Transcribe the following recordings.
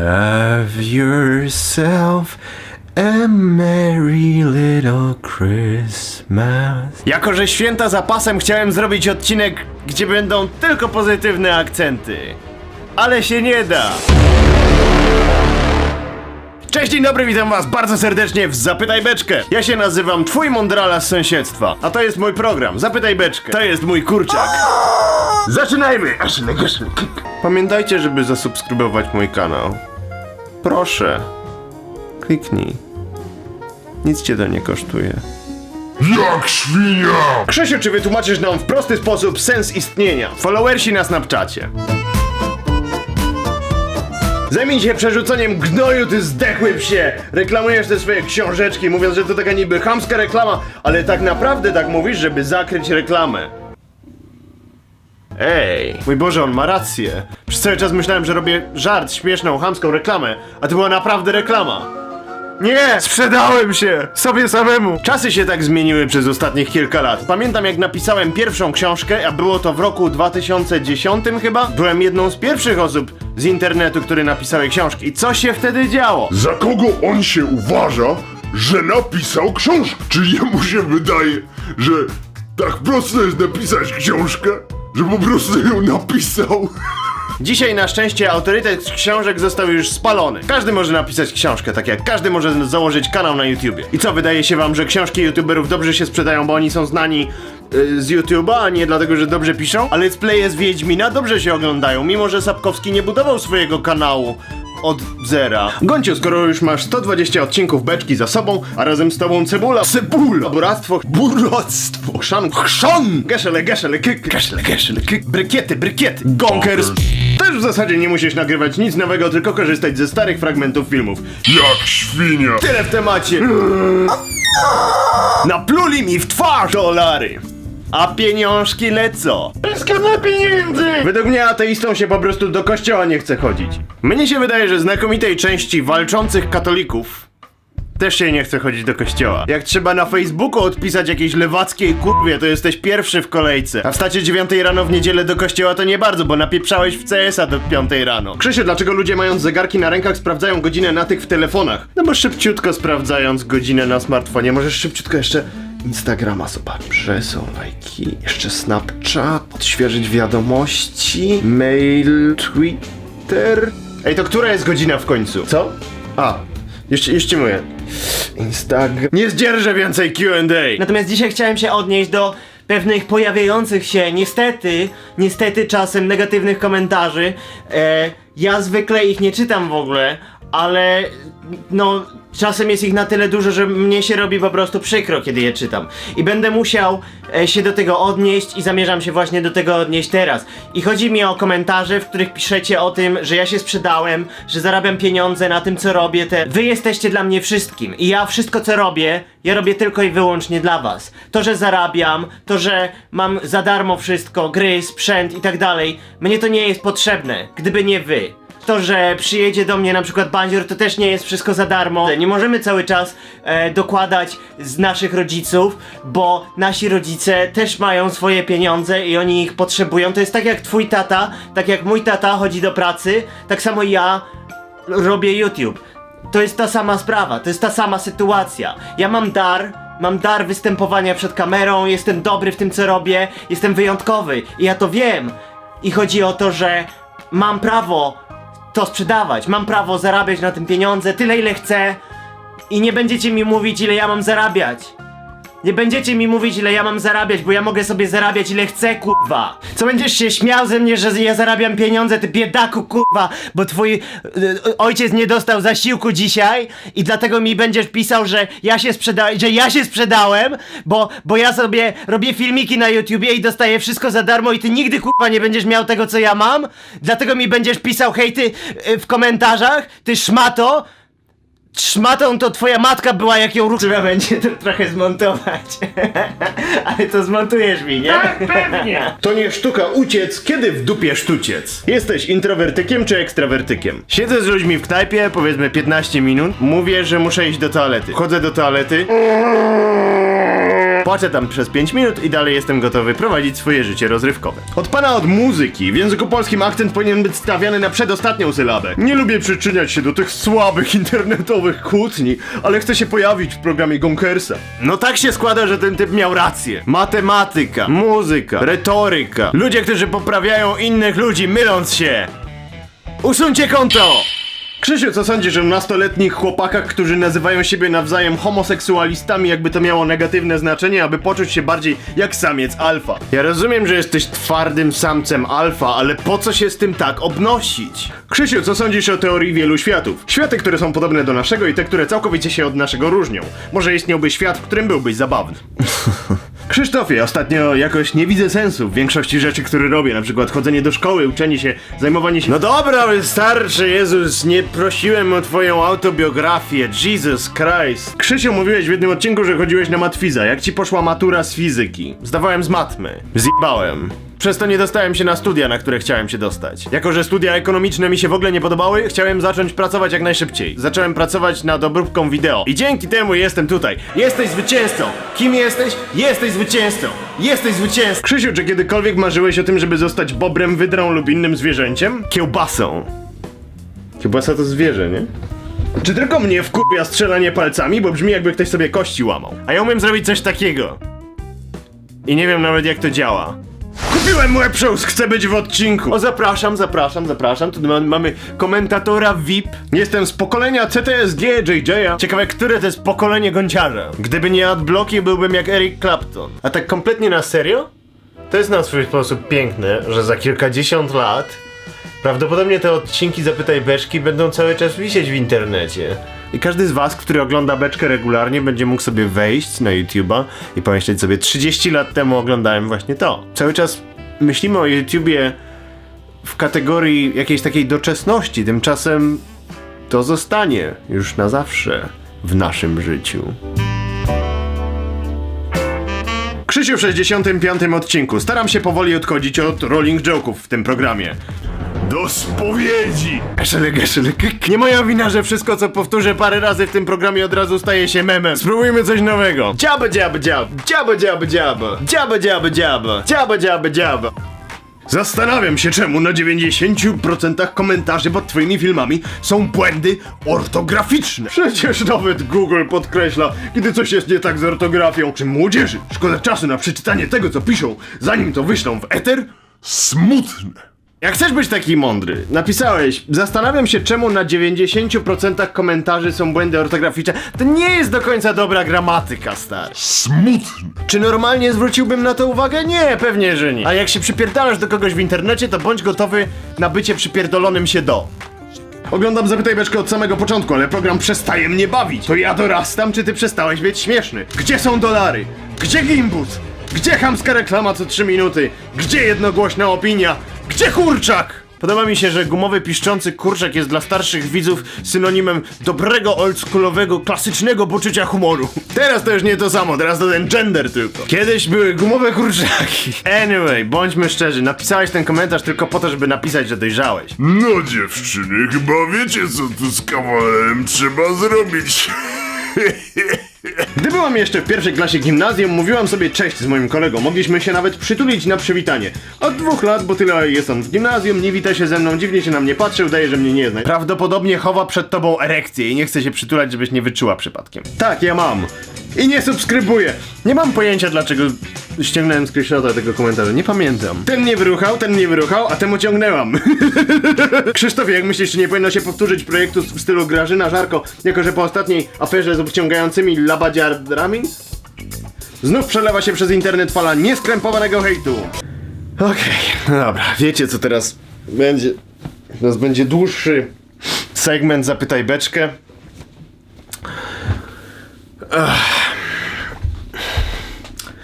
Have yourself a merry little Christmas. Jako, że święta za pasem chciałem zrobić odcinek, gdzie będą tylko pozytywne akcenty. Ale się nie da. Cześć, dzień dobry, witam was bardzo serdecznie w Zapytaj Beczkę. Ja się nazywam Twój Mądrala z sąsiedztwa, a to jest mój program Zapytaj Beczkę. To jest mój kurczak. Zaczynajmy! Pamiętajcie, żeby zasubskrybować mój kanał. Proszę. Kliknij. Nic cię to nie kosztuje. Jak świnia! Krzysiu, czy wytłumaczysz nam w prosty sposób sens istnienia? Followersi na Snapchacie. Zajmij się przerzucaniem gnoju, ty zdechły psie! Reklamujesz te swoje książeczki, mówiąc, że to taka niby chamska reklama, ale tak naprawdę tak mówisz, żeby zakryć reklamę. Ej, mój Boże, on ma rację. Przez cały czas myślałem, że robię żart, śmieszną, chamską reklamę, a to była naprawdę reklama. Nie! Sprzedałem się! Sobie samemu! Czasy się tak zmieniły przez ostatnich kilka lat. Pamiętam jak napisałem pierwszą książkę, a było to w roku 2010 chyba. Byłem jedną z pierwszych osób z internetu, które napisały książki. I co się wtedy działo? Za kogo on się uważa, że napisał książkę? Czy jemu się wydaje, że tak prosto jest napisać książkę? Że po prostu ją napisał? Dzisiaj na szczęście autorytet książek został już spalony. Każdy może napisać książkę, tak jak każdy może założyć kanał na YouTubie. I co, wydaje się wam, że książki YouTuberów dobrze się sprzedają, bo oni są znani y, z YouTube'a, a nie dlatego, że dobrze piszą? A let's playe z Wiedźmina dobrze się oglądają, mimo że Sapkowski nie budował swojego kanału od zera. Gonciu, skoro już masz 120 odcinków beczki za sobą, a razem z tobą cebula, cebula, buractwo, buractwo, chrzan, chrzan, geszele, geszele, kyk, geszele, geszele, kyk, brykiety, brykiety, gonkers. Też w zasadzie nie musisz nagrywać nic nowego, tylko korzystać ze starych fragmentów filmów. Jak świnia! Tyle w temacie. Napluli mi w twarz dolary. A pieniążki lecą. Skąd pieniędzy! Według mnie ateistą się po prostu do kościoła nie chce chodzić. Mnie się wydaje, że znakomitej części walczących katolików też się nie chce chodzić do kościoła. Jak trzeba na Facebooku odpisać jakiejś lewackiej kurwie, to jesteś pierwszy w kolejce. A wstacie 9 rano w niedzielę do kościoła to nie bardzo, bo napieprzałeś w CS-a do 5 rano. Krzysiu, dlaczego ludzie mając zegarki na rękach sprawdzają godzinę na tych w telefonach? No bo szybciutko sprawdzając godzinę na smartfonie, możesz szybciutko jeszcze Instagrama zobacz, są lajki, jeszcze Snapchat, odświeżyć wiadomości, mail, Twitter. Ej, to która jest godzina w końcu? Co? A, jeszcze, jeszcze mówię. Instagram. Nie zdzierżę więcej QA. Natomiast dzisiaj chciałem się odnieść do pewnych pojawiających się niestety, niestety czasem negatywnych komentarzy. E, ja zwykle ich nie czytam w ogóle, ale no czasem jest ich na tyle dużo, że mnie się robi po prostu przykro, kiedy je czytam. I będę musiał e, się do tego odnieść i zamierzam się właśnie do tego odnieść teraz. I chodzi mi o komentarze, w których piszecie o tym, że ja się sprzedałem, że zarabiam pieniądze na tym, co robię. Te... Wy jesteście dla mnie wszystkim i ja wszystko, co robię, ja robię tylko i wyłącznie dla was. To, że zarabiam, to, że mam za darmo wszystko, gry, sprzęt i tak dalej, mnie to nie jest potrzebne, gdyby nie wy. To, że przyjedzie do mnie na przykład bandzior, to też nie jest wszystko za darmo. Nie możemy cały czas e, dokładać z naszych rodziców, bo nasi rodzice też mają swoje pieniądze i oni ich potrzebują. To jest tak jak twój tata, tak jak mój tata chodzi do pracy, tak samo ja robię YouTube. To jest ta sama sprawa, to jest ta sama sytuacja. Ja mam dar, mam dar występowania przed kamerą, jestem dobry w tym co robię, jestem wyjątkowy i ja to wiem. I chodzi o to, że mam prawo to sprzedawać, mam prawo zarabiać na tym pieniądze tyle ile chcę i nie będziecie mi mówić ile ja mam zarabiać. Nie będziecie mi mówić ile ja mam zarabiać, bo ja mogę sobie zarabiać ile chcę, kurwa. Co będziesz się śmiał ze mnie, że ja zarabiam pieniądze, ty biedaku, kurwa, bo twój y, ojciec nie dostał zasiłku dzisiaj i dlatego mi będziesz pisał, że ja się sprzedałem, że ja się sprzedałem, bo, bo ja sobie robię filmiki na YouTubie i dostaję wszystko za darmo i ty nigdy, kurwa, nie będziesz miał tego, co ja mam. Dlatego mi będziesz pisał hejty y, w komentarzach, ty szmato. Szmatą to twoja matka była, jak ją ruch... Trzeba będzie to trochę zmontować. Ale to zmontujesz mi, nie? To nie sztuka uciec, kiedy w dupie sztuciec. Jesteś introwertykiem czy ekstrawertykiem? Siedzę z ludźmi w knajpie, powiedzmy 15 minut, mówię, że muszę iść do toalety. Chodzę do toalety. Płaczę tam przez 5 minut i dalej jestem gotowy prowadzić swoje życie rozrywkowe. Od pana od muzyki. W języku polskim akcent powinien być stawiany na przedostatnią sylabę. Nie lubię przyczyniać się do tych słabych internetowych kłótni, ale chcę się pojawić w programie Gonkersa. No tak się składa, że ten typ miał rację. Matematyka, muzyka, retoryka. Ludzie, którzy poprawiają innych ludzi, myląc się. Usuńcie konto! Krzysiu, co sądzisz o nastoletnich chłopakach, którzy nazywają siebie nawzajem homoseksualistami, jakby to miało negatywne znaczenie, aby poczuć się bardziej jak samiec alfa? Ja rozumiem, że jesteś twardym samcem alfa, ale po co się z tym tak obnosić? Krzysiu, co sądzisz o teorii wielu światów? Światy, które są podobne do naszego i te, które całkowicie się od naszego różnią. Może istniałby świat, w którym byłbyś zabawny. Krzysztofie, ostatnio jakoś nie widzę sensu w większości rzeczy, które robię, na przykład chodzenie do szkoły, uczenie się, zajmowanie się... No dobra, wystarczy, Jezus, nie prosiłem o twoją autobiografię, Jesus Christ. Krzysiu, mówiłeś w jednym odcinku, że chodziłeś na matwiza, jak ci poszła matura z fizyki? Zdawałem z matmy. Zjebałem. Przez to nie dostałem się na studia, na które chciałem się dostać. Jako, że studia ekonomiczne mi się w ogóle nie podobały, chciałem zacząć pracować jak najszybciej. Zacząłem pracować nad obróbką wideo. I dzięki temu jestem tutaj. Jesteś zwycięzcą! Kim jesteś? Jesteś zwycięzcą! Jesteś zwycięzcą! Krzysiu, czy kiedykolwiek marzyłeś o tym, żeby zostać bobrem, wydrą lub innym zwierzęciem? Kiełbasą. Kiełbasa to zwierzę, nie? Czy tylko mnie wkurwia strzelanie palcami, bo brzmi jakby ktoś sobie kości łamał. A ja umiem zrobić coś takiego. I nie wiem nawet jak to działa. Kupiłem Webshows, chcę być w odcinku. O, zapraszam, zapraszam, zapraszam. Tu ma- mamy komentatora VIP. Jestem z pokolenia CTSG JJ'a. Ciekawe, które to jest pokolenie gąciarza. Gdyby nie adbloki, byłbym jak Eric Clapton. A tak kompletnie na serio? To jest na swój sposób piękne, że za kilkadziesiąt lat prawdopodobnie te odcinki Zapytaj Beczki będą cały czas wisieć w internecie. I każdy z was, który ogląda beczkę regularnie, będzie mógł sobie wejść na YouTube'a i pomyśleć sobie 30 lat temu oglądałem właśnie to. Cały czas myślimy o YouTubie w kategorii jakiejś takiej doczesności, tymczasem to zostanie już na zawsze w naszym życiu. Krzysiu w 65 odcinku. Staram się powoli odchodzić od rolling joke'ów w tym programie. Do spowiedzi! Geszelek, geszelek. Nie moja wina, że wszystko co powtórzę parę razy w tym programie od razu staje się memem. Spróbujmy coś nowego. Dziaba, dziaba, dziaba. Dziaba, dziaba, dziaba. Dziaba, dziaba, dziaba. Dziaba, dziaba, dziaba. Zastanawiam się, czemu na 90% komentarzy pod twoimi filmami są błędy ortograficzne. Przecież nawet Google podkreśla, kiedy coś jest nie tak z ortografią. Czy młodzieży szkoda czasu na przeczytanie tego, co piszą, zanim to wyślą w eter? Smutne! Jak chcesz być taki mądry, napisałeś, zastanawiam się czemu na 90% komentarzy są błędy ortograficzne. To nie jest do końca dobra gramatyka, stary. Smutne! Czy normalnie zwróciłbym na to uwagę? Nie, pewnie, że nie. A jak się przypierdalasz do kogoś w internecie, to bądź gotowy na bycie przypierdolonym się do. Oglądam Zapytaj Beczkę od samego początku, ale program przestaje mnie bawić. To ja dorastam, czy ty przestałeś być śmieszny? Gdzie są dolary? Gdzie gimbus? Gdzie chamska reklama co 3 minuty? Gdzie jednogłośna opinia? Gdzie kurczak? Podoba mi się, że gumowy piszczący kurczak jest dla starszych widzów synonimem dobrego, oldschoolowego, klasycznego poczucia humoru. Teraz to już nie to samo, teraz to ten gender tylko. Kiedyś były gumowe kurczaki. Anyway, bądźmy szczerzy, napisałeś ten komentarz tylko po to, żeby napisać, że dojrzałeś. No dziewczyny, chyba wiecie co tu z kawalerem trzeba zrobić. Gdy byłam jeszcze w pierwszej klasie gimnazjum, mówiłam sobie cześć z moim kolegą. Mogliśmy się nawet przytulić na przywitanie. Od dwóch lat, bo tyle jest on w gimnazjum, nie wita się ze mną, dziwnie się na mnie patrzy, udaje, że mnie nie zna. Prawdopodobnie chowa przed tobą erekcję i nie chce się przytulać, żebyś nie wyczuła przypadkiem. Tak, ja mam. I nie subskrybuję. Nie mam pojęcia dlaczego ściągnąłem screenshota tego komentarza, nie pamiętam. Ten nie wyruchał, ten nie wyruchał, a temu ciągnęłam. Krzysztofie, jak myślisz, czy nie powinno się powtórzyć projektu w stylu Grażyna Żarko, jako że po ostatniej aferze z obciągającymi labadziardrami? Znów przelewa się przez internet fala nieskrępowanego hejtu. Okej, no dobra, wiecie co teraz będzie? Teraz będzie dłuższy segment Zapytaj Beczkę.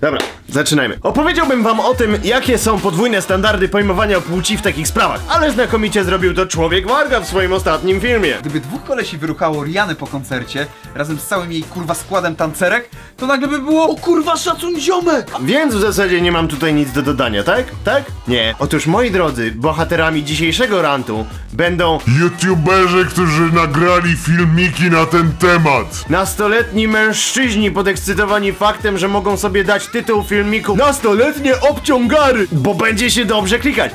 Dobra, Zaczynajmy. Opowiedziałbym wam o tym, jakie są podwójne standardy pojmowania płci w takich sprawach, ale znakomicie zrobił to człowiek Warga w swoim ostatnim filmie. Gdyby dwóch kolesi wyruchało Rianę po koncercie, razem z całym jej kurwa składem tancerek, to nagle by było O kurwa szacun ziomek! Więc w zasadzie nie mam tutaj nic do dodania, tak? Tak? Nie. Otóż moi drodzy, bohaterami dzisiejszego rantu będą YouTuberzy, którzy nagrali filmiki na ten temat. nastoletni mężczyźni podekscytowani faktem, że mogą sobie dać tytuł filmiku Nastoletnie obciągary, bo będzie się dobrze klikać.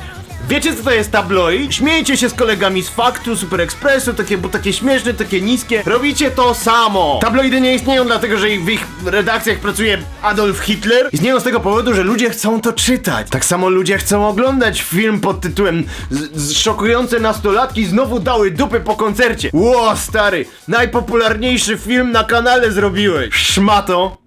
Wiecie co to jest tabloid? Śmiejecie się z kolegami z Faktu, Super Expressu, takie, bo takie śmieszne, takie niskie. Robicie to samo. Tabloidy nie istnieją dlatego, że ich- w ich redakcjach pracuje Adolf Hitler. Istnieją z tego powodu, że ludzie chcą to czytać. Tak samo ludzie chcą oglądać film pod tytułem Szokujące nastolatki znowu dały dupy po koncercie. Ło, stary, najpopularniejszy film na kanale zrobiłeś. Szmato.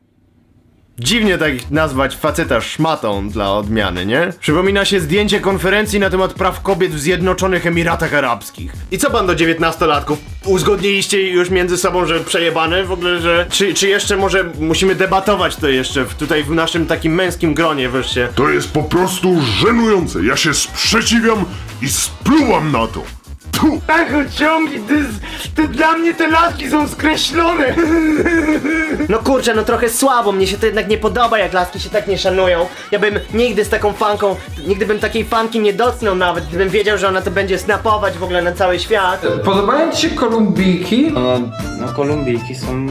Dziwnie tak nazwać faceta szmatą dla odmiany, nie? Przypomina się zdjęcie konferencji na temat praw kobiet w Zjednoczonych Emiratach Arabskich. I co pan do dziewiętnastolatków? Uzgodniliście już między sobą, że przejebane w ogóle, że... Czy, czy jeszcze może musimy debatować to jeszcze w, tutaj w naszym takim męskim gronie wreszcie? To jest po prostu żenujące. Ja się sprzeciwiam i spluwam na to. Tu. Ach, ciągi, ty, ty, dla mnie te laski są skreślone! No kurczę, no trochę słabo, mnie się to jednak nie podoba, jak laski się tak nie szanują. Ja bym nigdy z taką fanką, nigdy bym takiej fanki nie docnął nawet, gdybym wiedział, że ona to będzie snapować w ogóle na cały świat. Podobają ci się kolumbijki? No, no kolumbijki są,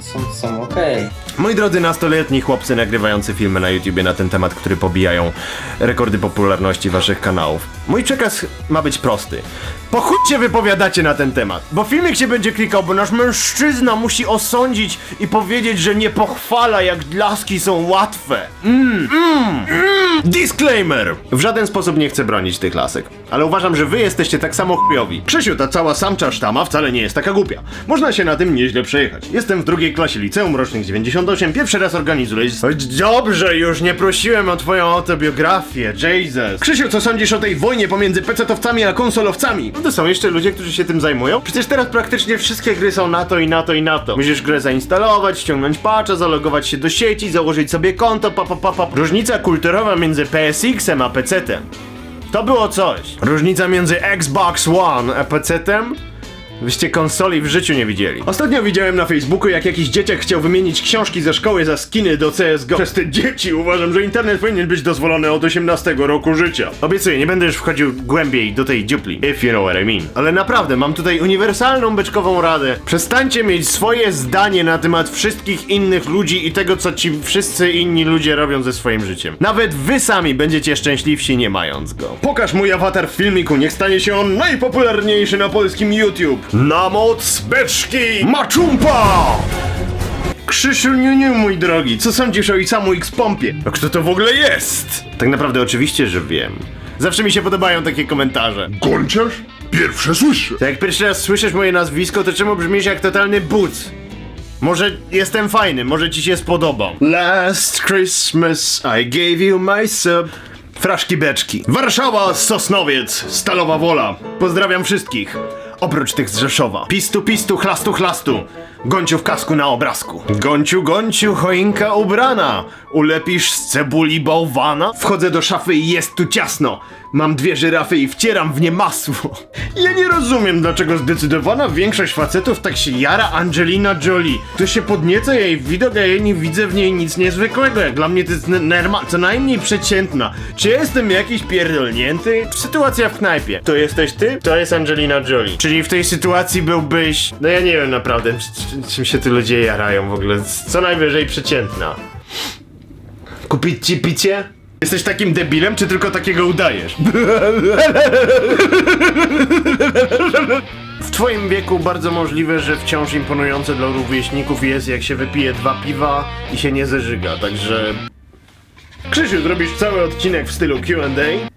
są, są okej. Moi drodzy nastoletni chłopcy nagrywający filmy na YouTubie na ten temat, który pobijają rekordy popularności waszych kanałów. Mój przekaz ma być prosty. Po chuj się wypowiadacie na ten temat, bo filmik się będzie klikał, bo nasz mężczyzna musi osądzić i powiedzieć, że nie pochwala jak laski są łatwe. Mm, mm, mm. Disclaimer! W żaden sposób nie chcę bronić tych lasek, ale uważam, że wy jesteście tak samo chujowi. Krzysiu, ta cała samcza sztama wcale nie jest taka głupia. Można się na tym nieźle przejechać. Jestem w drugiej klasie liceum rocznik 98, pierwszy raz organizuję... Chodź, Dobrze, już nie prosiłem o twoją autobiografię, Jesus. Krzysiu, co sądzisz o tej wojnie pomiędzy pecetowcami a konsolowcami? No to są jeszcze ludzie, którzy się tym zajmują? Przecież teraz praktycznie wszystkie gry są na to i na to i na to. Musisz grę zainstalować, ściągnąć patcha, zalogować się do sieci, założyć sobie konto, pa pa pa pa. Różnica kulturowa między PSX-em a PC-tem. To było coś. Różnica między Xbox One a PC-tem? Wyście konsoli w życiu nie widzieli. Ostatnio widziałem na Facebooku, jak jakiś dzieciak chciał wymienić książki ze szkoły za skiny do CSGO. Przez te dzieci uważam, że internet powinien być dozwolony od 18 roku życia. Obiecuję, nie będę już wchodził głębiej do tej dziupli, if you know what I mean. Ale naprawdę, mam tutaj uniwersalną beczkową radę. Przestańcie mieć swoje zdanie na temat wszystkich innych ludzi i tego, co ci wszyscy inni ludzie robią ze swoim życiem. Nawet wy sami będziecie szczęśliwsi nie mając go. Pokaż mój awatar w filmiku, niech stanie się on najpopularniejszy na polskim YouTube. Na moc beczki Maczumpa! Krzysiu Niuniu, mój drogi, co sądzisz o Isamu X-Pompie? No kto to w ogóle jest? Tak naprawdę oczywiście, że wiem. Zawsze mi się podobają takie komentarze. Gonciarz? Pierwsze słyszę. To jak pierwszy raz słyszysz moje nazwisko, to czemu brzmisz jak totalny buc? Może jestem fajny, może ci się spodobam. Last Christmas I gave you my sub. Fraszki beczki. Warszawa, Sosnowiec, Stalowa Wola. Pozdrawiam wszystkich. Oprócz tych z Rzeszowa. Pistu, pistu, chlastu, chlastu. Gonciu w kasku na obrazku. Gonciu, gonciu, choinka ubrana. Ulepisz z cebuli bałwana? Wchodzę do szafy i jest tu ciasno. Mam dwie żyrafy i wcieram w nie masło. Ja nie rozumiem, dlaczego zdecydowana większość facetów tak się jara Angelina Jolie. To się podnieca jej widok, a ja nie widzę w niej nic niezwykłego. Jak dla mnie to jest co najmniej przeciętna. Czy jestem jakiś pierdolnięty? Sytuacja w knajpie. To jesteś ty? To jest Angelina Jolie. Czyli w tej sytuacji byłbyś... No ja nie wiem naprawdę, czym się tu ludzie jarają w ogóle. Co najwyżej przeciętna. Kupić ci picie? Jesteś takim debilem, czy tylko takiego udajesz? W twoim wieku bardzo możliwe, że wciąż imponujące dla rówieśników jest jak się wypije dwa piwa i się nie zeżyga, także... Krzysiu, zrobisz cały odcinek w stylu Q&A?